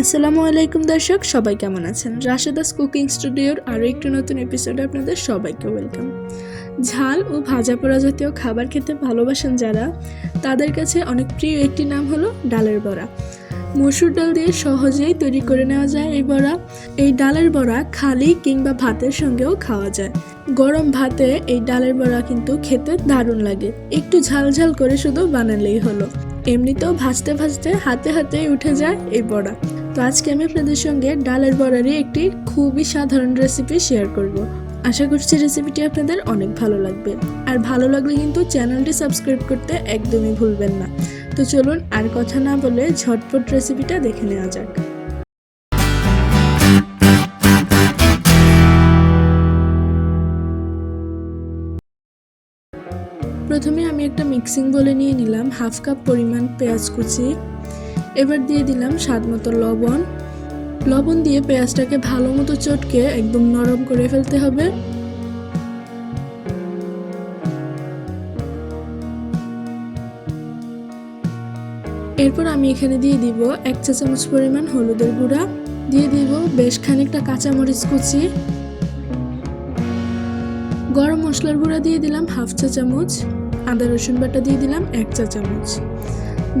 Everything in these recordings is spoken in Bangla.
আসসালামু আলাইকুম দর্শক, সবাই কেমন আছেন? রাশেদাস কুকিং স্টুডিওর আরও একটি নতুন এপিসোডে আপনাদের সবাইকে ওয়েলকাম ঝাল ও ভাজা পোড়া জাতীয় খাবার খেতে ভালোবাসেন যারা, তাদের কাছে অনেক প্রিয় একটি নাম হলো ডালের বড়া। মসুর ডাল দিয়ে সহজেই তৈরি করে নেওয়া যায় এই বড়া। এই ডালের বড়া খালি কিংবা ভাতের সঙ্গেও খাওয়া যায়। গরম ভাতে এই ডালের বড়া কিন্তু খেতে দারুণ লাগে। একটু ঝাল ঝাল করে শুধু বানালেই হলো। এমনিতেও ভাজতে ভাজতে হাতে হাতে উঠে যায় এই বড়া। তো আজকে আমি আপনাদের সঙ্গে ডালের বড়ারই একটি খুবই সাধারণ রেসিপি শেয়ার করব। আশা করছি রেসিপিটি আপনাদের অনেক ভালো লাগবে। আর ভালো লাগলে কিন্তু চ্যানেলটি সাবস্ক্রাইব করতে একদমই ভুলবেন না। তো চলুন আর কথা না বলে ঝটপট রেসিপিটা দেখে নেওয়া যাক। প্রথমে আমি একটা মিক্সিং বলে নিয়ে নিলাম হাফ কাপ পরিমাণ পেঁয়াজ কুচি। এবার দিয়ে দিলাম স্বাদ মতো লবণ। লবণ দিয়ে পেঁয়াজটাকে ভালো মতো চটকে একদম নরম করে ফেলতে হবে। এরপর আমি এখানে দিয়ে দিব এক চা চামচ পরিমাণ হলুদের গুঁড়া। দিয়ে দিব বেশ খানিকটা কাঁচামরিচ কুচি। গরম মশলার গুঁড়া দিয়ে দিলাম হাফ চা চামচ। আদা রসুন বাটা দিয়ে দিলাম এক চা চামচ।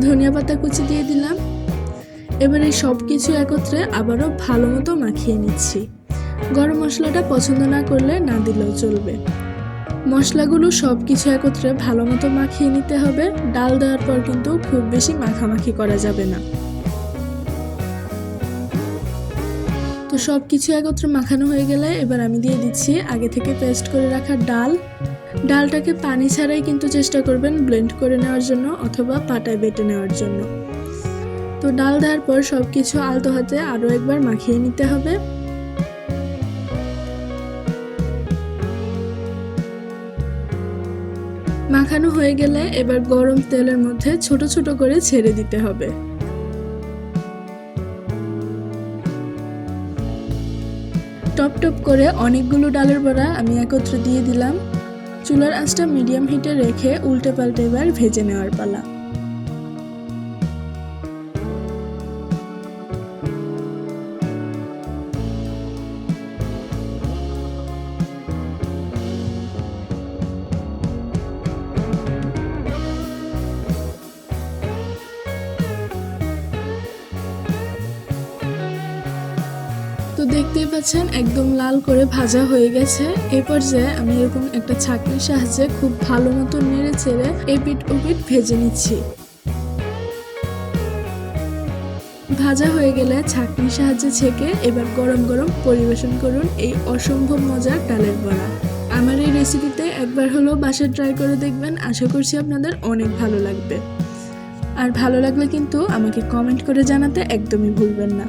ধনিয়া পাতা কুচি দিয়ে দিলাম। এবার এই সব কিছু একত্রে আবারও ভালো মতো মাখিয়ে নিচ্ছি। গরম মশলাটা পছন্দ না করলে না দিলেও চলবে। মশলাগুলো সব কিছু একত্রে ভালো মতো মাখিয়ে নিতে হবে। ডাল দেওয়ার পর কিন্তু খুব বেশি মাখামাখি করা যাবে না। তো সব কিছু একত্রে মাখানো হয়ে গেলে এবার আমি দিয়ে দিচ্ছি আগে থেকে পেস্ট করে রাখা ডাল। ডালটাকে পানি ছাড়াই কিন্তু চেষ্টা করবেন ব্লেন্ড করে নেওয়ার জন্য অথবা পাটায় বেটে নেওয়ার জন্য। তো ডাল দেওয়ার পর সব কিছু আলতো হাতে আরও একবার মাখিয়ে নিতে হবে। মাখানো হয়ে গেলে এবার গরম তেলের মধ্যে ছোট ছোট করে ছেড়ে দিতে হবে। টপ টপ করে অনেকগুলো ডালের বড়া আমি একত্রে দিয়ে দিলাম। চুলার আঁচটা মিডিয়াম হিটে রেখে উল্টে পাল্টে এবার ভেজে নেওয়ার পালা। তো দেখতেই পাচ্ছেন, একদম লাল করে ভাজা হয়ে গেছে। এই পর্যায়ে আমি এরকম একটা ছাঁকনির সাহায্যে খুব ভালো মতো নেড়ে চেড়ে এপিট ওপিট ভেজে নিচ্ছি। ভাজা হয়ে গেলে ছাঁকনির সাহায্যে ছেঁকে এবার গরম গরম পরিবেশন করুন এই অসম্ভব মজার ডালের বড়া। আমার এই রেসিপিতে একবার হলেও বাসায় ট্রাই করে দেখবেন, আশা করছি আপনাদের অনেক ভালো লাগবে। আর ভালো লাগলে কিন্তু আমাকে কমেন্ট করে জানাতে একদমই ভুলবেন না।